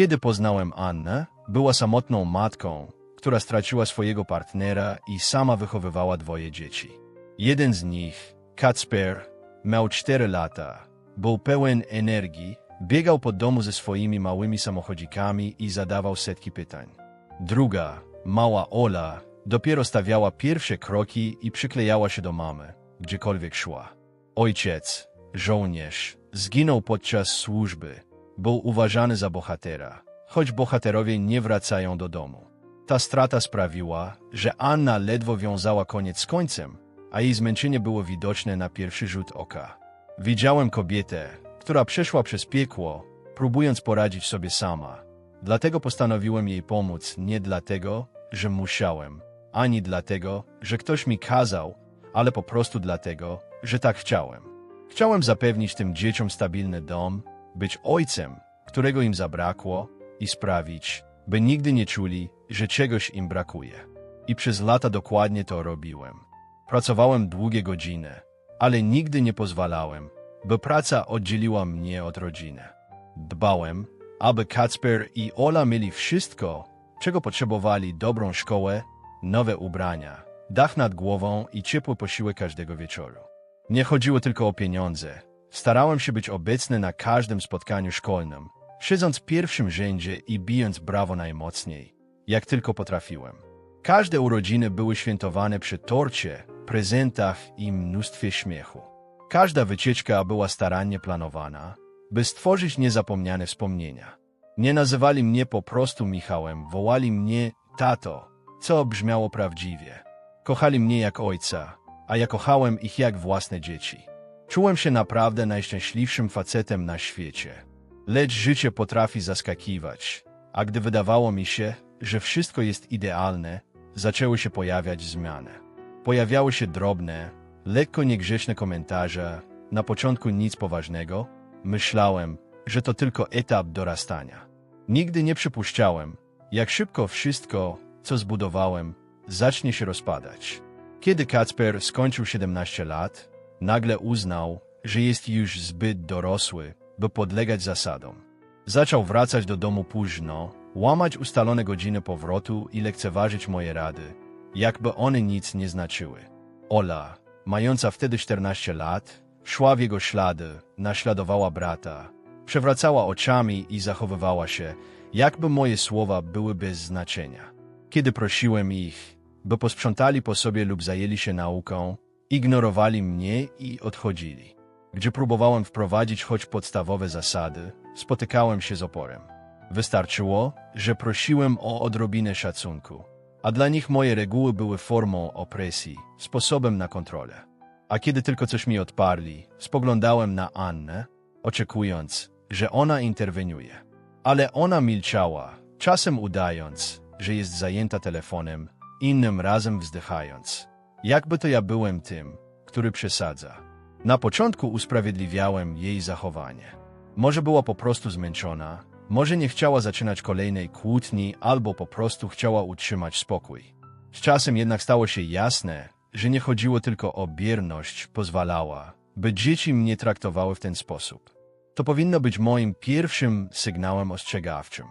Kiedy poznałem Annę, była samotną matką, która straciła swojego partnera i sama wychowywała dwoje dzieci. Jeden z nich, Kacper, miał 4 lata, był pełen energii, biegał po domu ze swoimi małymi samochodzikami i zadawał setki pytań. Druga, mała Ola, dopiero stawiała pierwsze kroki i przyklejała się do mamy, gdziekolwiek szła. Ojciec, żołnierz, zginął podczas służby. Był uważany za bohatera, choć bohaterowie nie wracają do domu. Ta strata sprawiła, że Anna ledwo wiązała koniec z końcem, a jej zmęczenie było widoczne na pierwszy rzut oka. Widziałem kobietę, która przeszła przez piekło, próbując poradzić sobie sama. Dlatego postanowiłem jej pomóc nie dlatego, że musiałem, ani dlatego, że ktoś mi kazał, ale po prostu dlatego, że tak chciałem. Chciałem zapewnić tym dzieciom stabilny dom, być ojcem, którego im zabrakło i sprawić, by nigdy nie czuli, że czegoś im brakuje. I przez lata dokładnie to robiłem. Pracowałem długie godziny, ale nigdy nie pozwalałem, by praca oddzieliła mnie od rodziny. Dbałem, aby Kacper i Ola mieli wszystko, czego potrzebowali dobrą szkołę, nowe ubrania, dach nad głową i ciepły posiłek każdego wieczoru. Nie chodziło tylko o pieniądze. Starałem się być obecny na każdym spotkaniu szkolnym, siedząc w pierwszym rzędzie i bijąc brawo najmocniej, jak tylko potrafiłem. Każde urodziny były świętowane przy torcie, prezentach i mnóstwie śmiechu. Każda wycieczka była starannie planowana, by stworzyć niezapomniane wspomnienia. Nie nazywali mnie po prostu Michałem, wołali mnie tato, co brzmiało prawdziwie. Kochali mnie jak ojca, a ja kochałem ich jak własne dzieci. Czułem się naprawdę najszczęśliwszym facetem na świecie. Lecz życie potrafi zaskakiwać, a gdy wydawało mi się, że wszystko jest idealne, zaczęły się pojawiać zmiany. Pojawiały się drobne, lekko niegrzeczne komentarze, na początku nic poważnego. Myślałem, że to tylko etap dorastania. Nigdy nie przypuszczałem, jak szybko wszystko, co zbudowałem, zacznie się rozpadać. Kiedy Kacper skończył 17 lat, nagle uznał, że jest już zbyt dorosły, by podlegać zasadom. Zaczął wracać do domu późno, łamać ustalone godziny powrotu i lekceważyć moje rady, jakby one nic nie znaczyły. Ola, mająca wtedy 14 lat, szła w jego ślady, naśladowała brata, przewracała oczami i zachowywała się, jakby moje słowa były bez znaczenia. Kiedy prosiłem ich, by posprzątali po sobie lub zajęli się nauką, ignorowali mnie i odchodzili. Gdzie próbowałem wprowadzić choć podstawowe zasady, spotykałem się z oporem. Wystarczyło, że prosiłem o odrobinę szacunku, a dla nich moje reguły były formą opresji, sposobem na kontrolę. A kiedy tylko coś mi odparli, spoglądałem na Annę, oczekując, że ona interweniuje. Ale ona milczała, czasem udając, że jest zajęta telefonem, innym razem wzdychając. Jakby to ja byłem tym, który przesadza. Na początku usprawiedliwiałem jej zachowanie. Może była po prostu zmęczona, może nie chciała zaczynać kolejnej kłótni, albo po prostu chciała utrzymać spokój. Z czasem jednak stało się jasne, że nie chodziło tylko o bierność pozwalała, by dzieci mnie traktowały w ten sposób. To powinno być moim pierwszym sygnałem ostrzegawczym.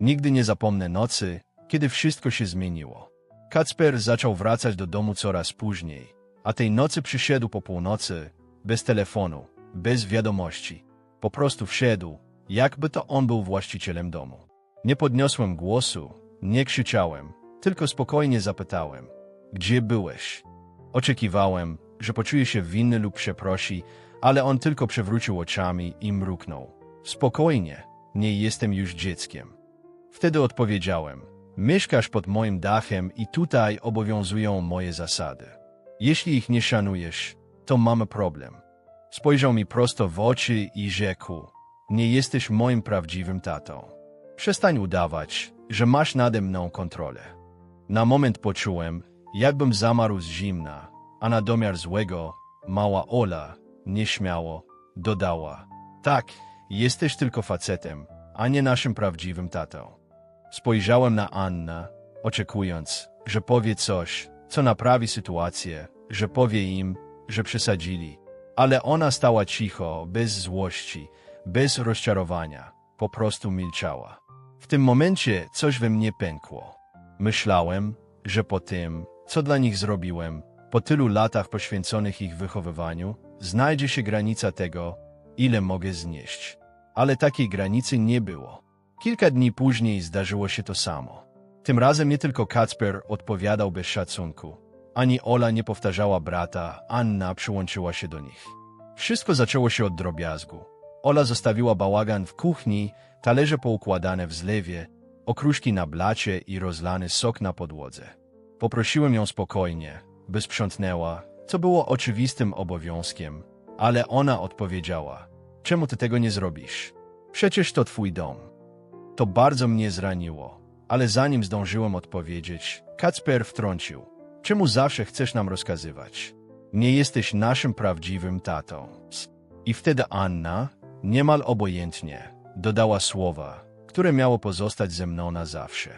Nigdy nie zapomnę nocy, kiedy wszystko się zmieniło. Kacper zaczął wracać do domu coraz później, a tej nocy przyszedł po północy, bez telefonu, bez wiadomości. Po prostu wszedł, jakby to on był właścicielem domu. Nie podniosłem głosu, nie krzyczałem, tylko spokojnie zapytałem, gdzie byłeś? Oczekiwałem, że poczuje się winny lub przeprosi, ale on tylko przewrócił oczami i mruknął. Spokojnie, nie jestem już dzieckiem. Wtedy odpowiedziałem, mieszkasz pod moim dachem i tutaj obowiązują moje zasady. Jeśli ich nie szanujesz, to mamy problem. Spojrzał mi prosto w oczy i rzekł, nie jesteś moim prawdziwym tatą. Przestań udawać, że masz nade mną kontrolę. Na moment poczułem, jakbym zamarł z zimna, a na domiar złego, mała Ola, nieśmiało, dodała. Tak, jesteś tylko facetem, a nie naszym prawdziwym tatą. Spojrzałem na Annę, oczekując, że powie coś, co naprawi sytuację, że powie im, że przesadzili. Ale ona stała cicho, bez złości, bez rozczarowania, po prostu milczała. W tym momencie coś we mnie pękło. Myślałem, że po tym, co dla nich zrobiłem, po tylu latach poświęconych ich wychowywaniu, znajdzie się granica tego, ile mogę znieść. Ale takiej granicy nie było. Kilka dni później zdarzyło się to samo. Tym razem nie tylko Kacper odpowiadał bez szacunku, ani Ola nie powtarzała brata, Anna przyłączyła się do nich. Wszystko zaczęło się od drobiazgu. Ola zostawiła bałagan w kuchni, talerze poukładane w zlewie, okruszki na blacie i rozlany sok na podłodze. Poprosiłem ją spokojnie, by sprzątnęła, co było oczywistym obowiązkiem, ale ona odpowiedziała: Czemu ty tego nie zrobisz? Przecież to twój dom. To bardzo mnie zraniło, ale zanim zdążyłem odpowiedzieć, Kacper wtrącił: Czemu zawsze chcesz nam rozkazywać? Nie jesteś naszym prawdziwym tatą. I wtedy Anna, niemal obojętnie, dodała słowa, które miało pozostać ze mną na zawsze.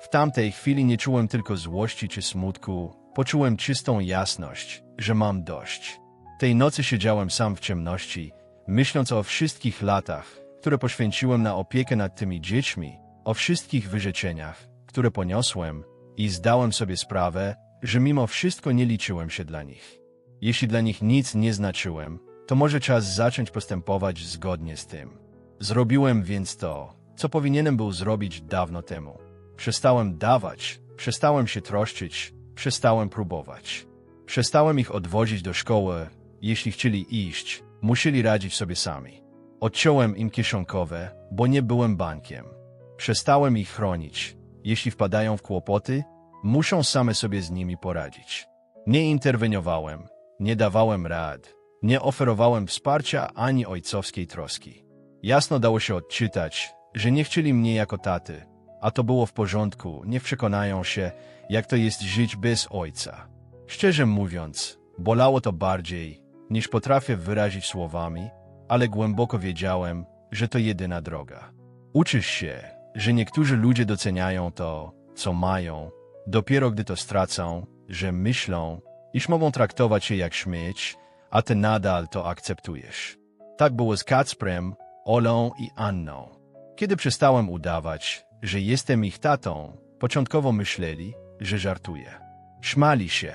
W tamtej chwili nie czułem tylko złości czy smutku, poczułem czystą jasność, że mam dość. Tej nocy siedziałem sam w ciemności, myśląc o wszystkich latach, które poświęciłem na opiekę nad tymi dziećmi, o wszystkich wyrzeczeniach, które poniosłem i zdałem sobie sprawę, że mimo wszystko nie liczyłem się dla nich. Jeśli dla nich nic nie znaczyłem, to może czas zacząć postępować zgodnie z tym. Zrobiłem więc to, co powinienem był zrobić dawno temu. Przestałem dawać, przestałem się troszczyć, przestałem próbować. Przestałem ich odwozić do szkoły, jeśli chcieli iść, musieli radzić sobie sami. Odciąłem im kieszonkowe, bo nie byłem bankiem. Przestałem ich chronić. Jeśli wpadają w kłopoty, muszą same sobie z nimi poradzić. Nie interweniowałem, nie dawałem rad, nie oferowałem wsparcia ani ojcowskiej troski. Jasno dało się odczytać, że nie chcieli mnie jako taty, a to było w porządku, nie przekonają się, jak to jest żyć bez ojca. Szczerze mówiąc, bolało to bardziej, niż potrafię wyrazić słowami, ale głęboko wiedziałem, że to jedyna droga. Uczysz się, że niektórzy ludzie doceniają to, co mają, dopiero gdy to stracą, że myślą, iż mogą traktować się jak śmieć, a ty nadal to akceptujesz. Tak było z Kacprem, Olą i Anną. Kiedy przestałem udawać, że jestem ich tatą, początkowo myśleli, że żartuję. Szmali się.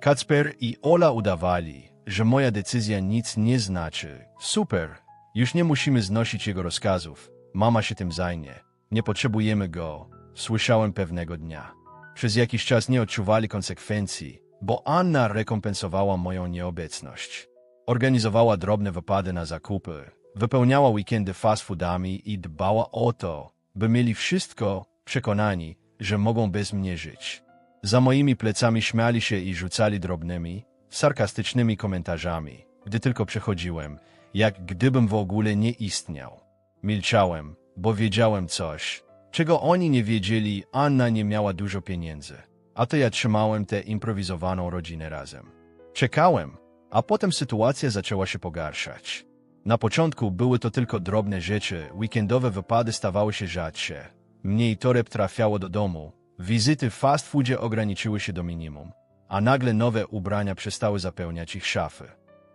Kacper i Ola udawali, że moja decyzja nic nie znaczy. Super, już nie musimy znosić jego rozkazów. Mama się tym zajmie. Nie potrzebujemy go. Słyszałem pewnego dnia. Przez jakiś czas nie odczuwali konsekwencji, bo Anna rekompensowała moją nieobecność. Organizowała drobne wypady na zakupy, wypełniała weekendy fast foodami i dbała o to, by mieli wszystko przekonani, że mogą bez mnie żyć. Za moimi plecami śmiali się i rzucali drobnymi, sarkastycznymi komentarzami, gdy tylko przechodziłem, jak gdybym w ogóle nie istniał. Milczałem, bo wiedziałem coś, czego oni nie wiedzieli, Anna nie miała dużo pieniędzy, a to ja trzymałem tę improwizowaną rodzinę razem. Czekałem, a potem sytuacja zaczęła się pogarszać. Na początku były to tylko drobne rzeczy, weekendowe wypady stawały się rzadsze. Mniej toreb trafiało do domu, wizyty w fast foodzie ograniczyły się do minimum, a nagle nowe ubrania przestały zapełniać ich szafy.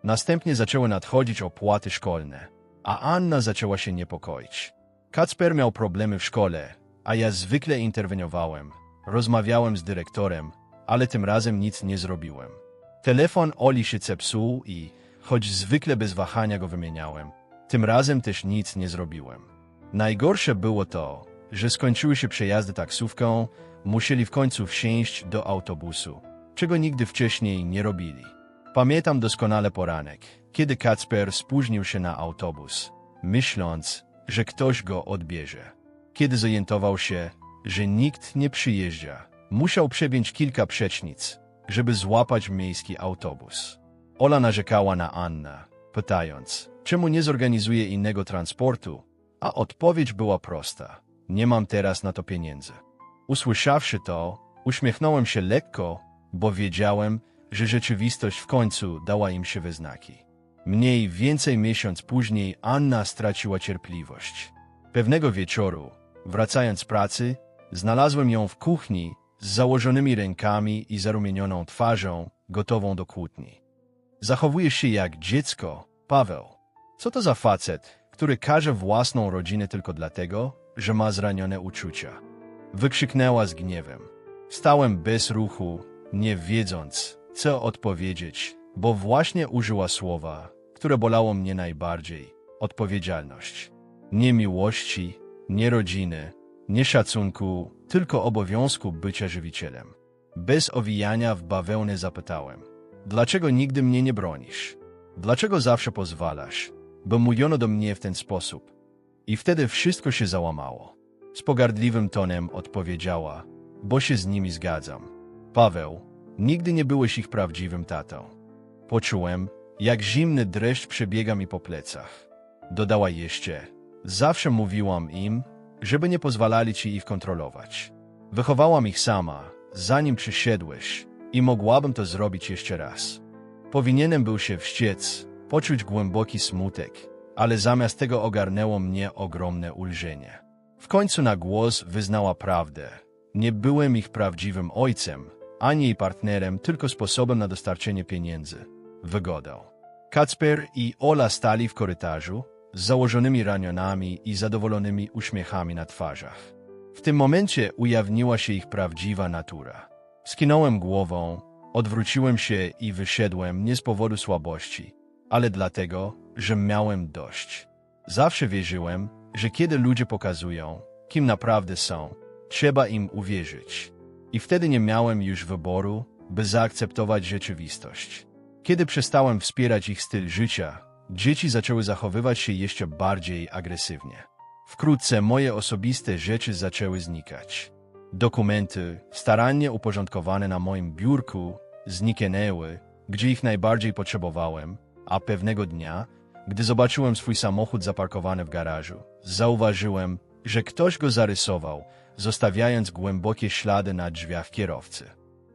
Następnie zaczęły nadchodzić opłaty szkolne, a Anna zaczęła się niepokoić. Kacper miał problemy w szkole, a ja zwykle interweniowałem. Rozmawiałem z dyrektorem, ale tym razem nic nie zrobiłem. Telefon Oli się zepsuł i, choć zwykle bez wahania go wymieniałem, tym razem też nic nie zrobiłem. Najgorsze było to, że skończyły się przejazdy taksówką, musieli w końcu wsiąść do autobusu, czego nigdy wcześniej nie robili. Pamiętam doskonale poranek, kiedy Kacper spóźnił się na autobus, myśląc, że ktoś go odbierze. Kiedy zorientował się, że nikt nie przyjeżdża, musiał przebić kilka przecznic, żeby złapać miejski autobus. Ola narzekała na Anna, pytając, czemu nie zorganizuje innego transportu, a odpowiedź była prosta. Nie mam teraz na to pieniędzy. Usłyszawszy to, uśmiechnąłem się lekko, bo wiedziałem, że rzeczywistość w końcu dała im się we znaki. Mniej więcej miesiąc później Anna straciła cierpliwość. Pewnego wieczoru, wracając z pracy, znalazłem ją w kuchni z założonymi rękami i zarumienioną twarzą, gotową do kłótni. Zachowujesz się jak dziecko, Paweł. Co to za facet, który każe własną rodzinę tylko dlatego, że ma zranione uczucia. Wykrzyknęła z gniewem. Stałem bez ruchu, nie wiedząc, co odpowiedzieć, bo właśnie użyła słowa, które bolało mnie najbardziej odpowiedzialność. Nie miłości, nie rodziny, nie szacunku, tylko obowiązku bycia żywicielem. Bez owijania w bawełnę zapytałem: Dlaczego nigdy mnie nie bronisz? Dlaczego zawsze pozwalasz? Bo mówiono do mnie w ten sposób. I wtedy wszystko się załamało. Z pogardliwym tonem odpowiedziała: Bo się z nimi zgadzam. Paweł, nigdy nie byłeś ich prawdziwym tatą. Poczułem, jak zimny dreszcz przebiega mi po plecach. Dodała jeszcze: Zawsze mówiłam im, żeby nie pozwalali ci ich kontrolować. Wychowałam ich sama, zanim przyszedłeś, i mogłabym to zrobić jeszcze raz. Powinienem był się wściec, poczuć głęboki smutek, ale zamiast tego ogarnęło mnie ogromne ulżenie. W końcu na głos wyznała prawdę. Nie byłem ich prawdziwym ojcem, ani jej partnerem, tylko sposobem na dostarczenie pieniędzy. Wygodą. Kacper i Ola stali w korytarzu, z założonymi ramionami i zadowolonymi uśmiechami na twarzach. W tym momencie ujawniła się ich prawdziwa natura. Skinąłem głową, odwróciłem się i wyszedłem nie z powodu słabości, ale dlatego, że miałem dość. Zawsze wierzyłem, że kiedy ludzie pokazują, kim naprawdę są, trzeba im uwierzyć. I wtedy nie miałem już wyboru, by zaakceptować rzeczywistość. Kiedy przestałem wspierać ich styl życia, dzieci zaczęły zachowywać się jeszcze bardziej agresywnie. Wkrótce moje osobiste rzeczy zaczęły znikać. Dokumenty, starannie uporządkowane na moim biurku, zniknęły, gdzie ich najbardziej potrzebowałem, a pewnego dnia, gdy zobaczyłem swój samochód zaparkowany w garażu, zauważyłem, że ktoś go zarysował, zostawiając głębokie ślady na drzwiach kierowcy.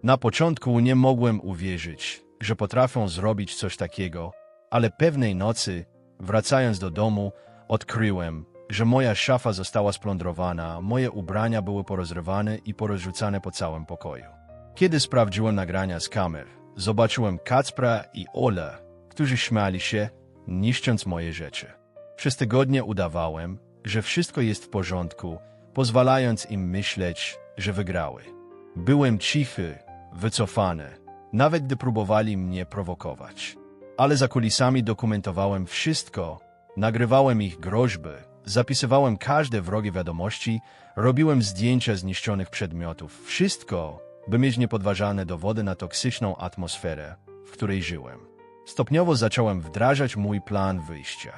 Na początku nie mogłem uwierzyć, że potrafią zrobić coś takiego, ale pewnej nocy, wracając do domu, odkryłem, że moja szafa została splądrowana, moje ubrania były porozrywane i porozrzucane po całym pokoju. Kiedy sprawdziłem nagrania z kamer, zobaczyłem Kacpra i Ola, którzy śmiali się, niszcząc moje rzeczy. Przez tygodnie udawałem, że wszystko jest w porządku, pozwalając im myśleć, że wygrały. Byłem cichy, wycofany, nawet gdy próbowali mnie prowokować. Ale za kulisami dokumentowałem wszystko, nagrywałem ich groźby, zapisywałem każde wrogie wiadomości, robiłem zdjęcia zniszczonych przedmiotów, wszystko, by mieć niepodważalne dowody na toksyczną atmosferę, w której żyłem. Stopniowo zacząłem wdrażać mój plan wyjścia.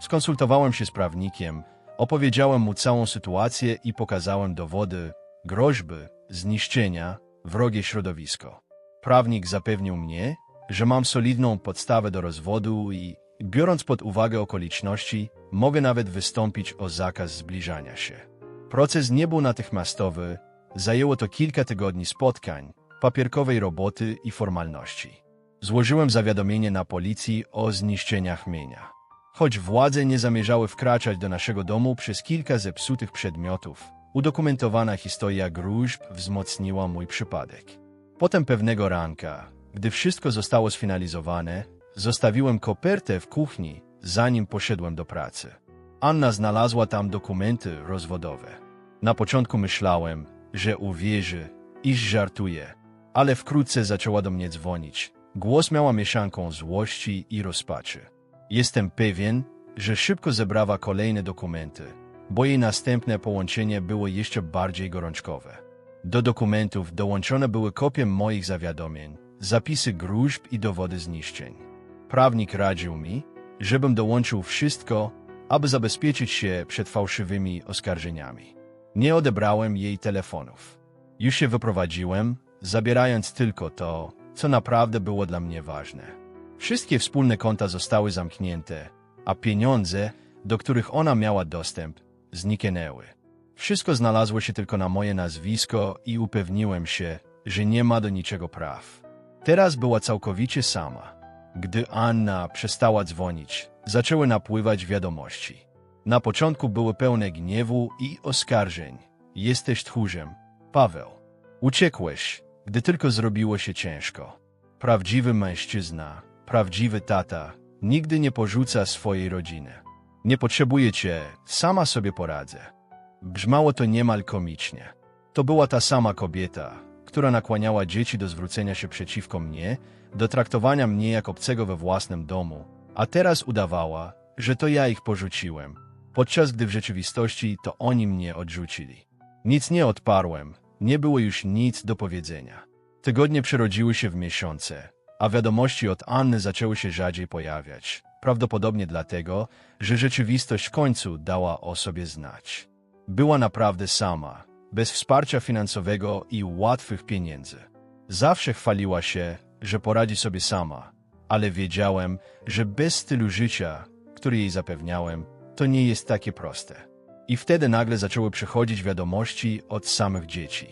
Skonsultowałem się z prawnikiem, opowiedziałem mu całą sytuację i pokazałem dowody, groźby, zniszczenia, wrogie środowisko. Prawnik zapewnił mnie, że mam solidną podstawę do rozwodu i, biorąc pod uwagę okoliczności, mogę nawet wystąpić o zakaz zbliżania się. Proces nie był natychmiastowy, zajęło to kilka tygodni spotkań, papierkowej roboty i formalności. Złożyłem zawiadomienie na policji o zniszczeniach mienia. Choć władze nie zamierzały wkraczać do naszego domu przez kilka zepsutych przedmiotów, udokumentowana historia gruźb wzmocniła mój przypadek. Potem pewnego ranka, gdy wszystko zostało sfinalizowane, zostawiłem kopertę w kuchni, zanim poszedłem do pracy. Anna znalazła tam dokumenty rozwodowe. Na początku myślałem, że uwierzy, iż żartuje, ale wkrótce zaczęła do mnie dzwonić. Głos miała mieszanką złości i rozpaczy. Jestem pewien, że szybko zebrała kolejne dokumenty, bo jej następne połączenie było jeszcze bardziej gorączkowe. Do dokumentów dołączone były kopie moich zawiadomień, zapisy gruźb i dowody zniszczeń. Prawnik radził mi, żebym dołączył wszystko, aby zabezpieczyć się przed fałszywymi oskarżeniami. Nie odebrałem jej telefonów. Już się wyprowadziłem, zabierając tylko to, co naprawdę było dla mnie ważne. Wszystkie wspólne konta zostały zamknięte, a pieniądze, do których ona miała dostęp, zniknęły. Wszystko znalazło się tylko na moje nazwisko i upewniłem się, że nie ma do niczego praw. Teraz była całkowicie sama. Gdy Anna przestała dzwonić, zaczęły napływać wiadomości. Na początku były pełne gniewu i oskarżeń. Jesteś tchórzem. Paweł. Uciekłeś, gdy tylko zrobiło się ciężko. Prawdziwy mężczyzna, prawdziwy tata, nigdy nie porzuca swojej rodziny. Nie potrzebuję cię, sama sobie poradzę. Brzmało to niemal komicznie. To była ta sama kobieta, która nakłaniała dzieci do zwrócenia się przeciwko mnie, do traktowania mnie jak obcego we własnym domu, a teraz udawała, że to ja ich porzuciłem, podczas gdy w rzeczywistości to oni mnie odrzucili. Nic nie odparłem, nie było już nic do powiedzenia. Tygodnie przerodziły się w miesiące, a wiadomości od Anny zaczęły się rzadziej pojawiać. Prawdopodobnie dlatego, że rzeczywistość w końcu dała o sobie znać. Była naprawdę sama, bez wsparcia finansowego i łatwych pieniędzy. Zawsze chwaliła się, że poradzi sobie sama, ale wiedziałem, że bez stylu życia, który jej zapewniałem, to nie jest takie proste. I wtedy nagle zaczęły przychodzić wiadomości od samych dzieci.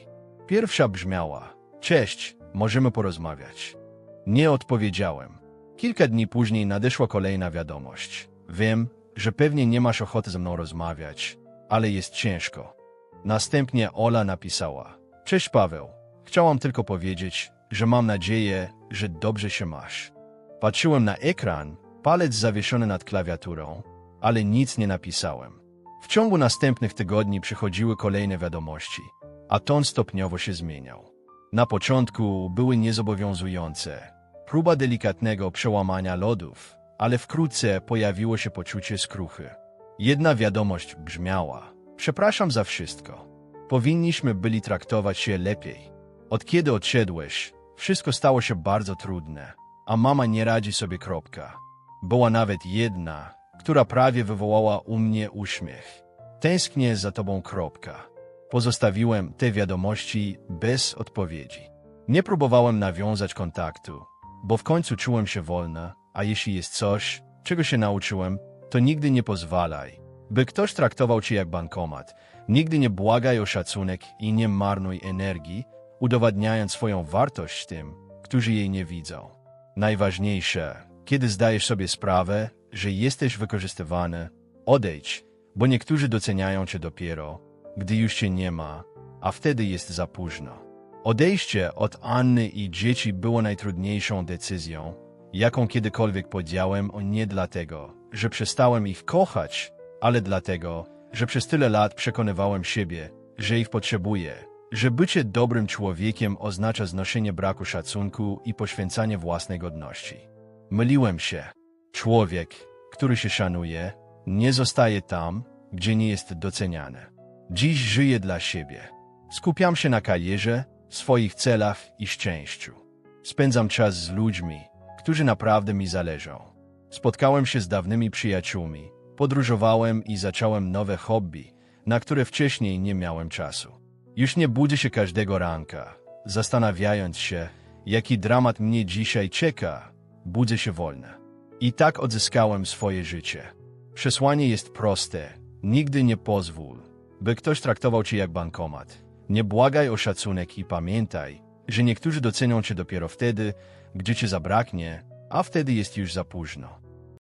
Pierwsza brzmiała: Cześć, możemy porozmawiać. Nie odpowiedziałem. Kilka dni później nadeszła kolejna wiadomość. Wiem, że pewnie nie masz ochoty ze mną rozmawiać, ale jest ciężko. Następnie Ola napisała: Cześć Paweł, chciałam tylko powiedzieć, że mam nadzieję, że dobrze się masz. Patrzyłem na ekran, palec zawieszony nad klawiaturą, ale nic nie napisałem. W ciągu następnych tygodni przychodziły kolejne wiadomości, a ton stopniowo się zmieniał. Na początku były niezobowiązujące, próba delikatnego przełamania lodów, ale wkrótce pojawiło się poczucie skruchy. Jedna wiadomość brzmiała: Przepraszam za wszystko. Powinniśmy byli traktować się lepiej. Od kiedy odszedłeś, wszystko stało się bardzo trudne, a mama nie radzi sobie kropka. Była nawet jedna, która prawie wywołała u mnie uśmiech. Tęsknię za tobą kropka. Pozostawiłem te wiadomości bez odpowiedzi. Nie próbowałem nawiązać kontaktu, bo w końcu czułem się wolna, a jeśli jest coś, czego się nauczyłem, to nigdy nie pozwalaj, by ktoś traktował cię jak bankomat. Nigdy nie błagaj o szacunek i nie marnuj energii, udowadniając swoją wartość tym, którzy jej nie widzą. Najważniejsze, kiedy zdajesz sobie sprawę, że jesteś wykorzystywany, odejdź, bo niektórzy doceniają cię dopiero, gdy już cię nie ma, a wtedy jest za późno. Odejście od Anny i dzieci było najtrudniejszą decyzją, jaką kiedykolwiek podjąłem, nie dlatego, że przestałem ich kochać, ale dlatego, że przez tyle lat przekonywałem siebie, że ich potrzebuję, że bycie dobrym człowiekiem oznacza znoszenie braku szacunku i poświęcanie własnej godności. Myliłem się. Człowiek, który się szanuje, nie zostaje tam, gdzie nie jest doceniany. Dziś żyję dla siebie. Skupiam się na karierze, swoich celach i szczęściu. Spędzam czas z ludźmi, którzy naprawdę mi zależą. Spotkałem się z dawnymi przyjaciółmi, podróżowałem i zacząłem nowe hobby, na które wcześniej nie miałem czasu. Już nie budzę się każdego ranka, zastanawiając się, jaki dramat mnie dzisiaj czeka. Budzę się wolna. I tak odzyskałem swoje życie. Przesłanie jest proste. Nigdy nie pozwól, by ktoś traktował cię jak bankomat. Nie błagaj o szacunek i pamiętaj, że niektórzy docenią cię dopiero wtedy, gdy cię zabraknie, a wtedy jest już za późno.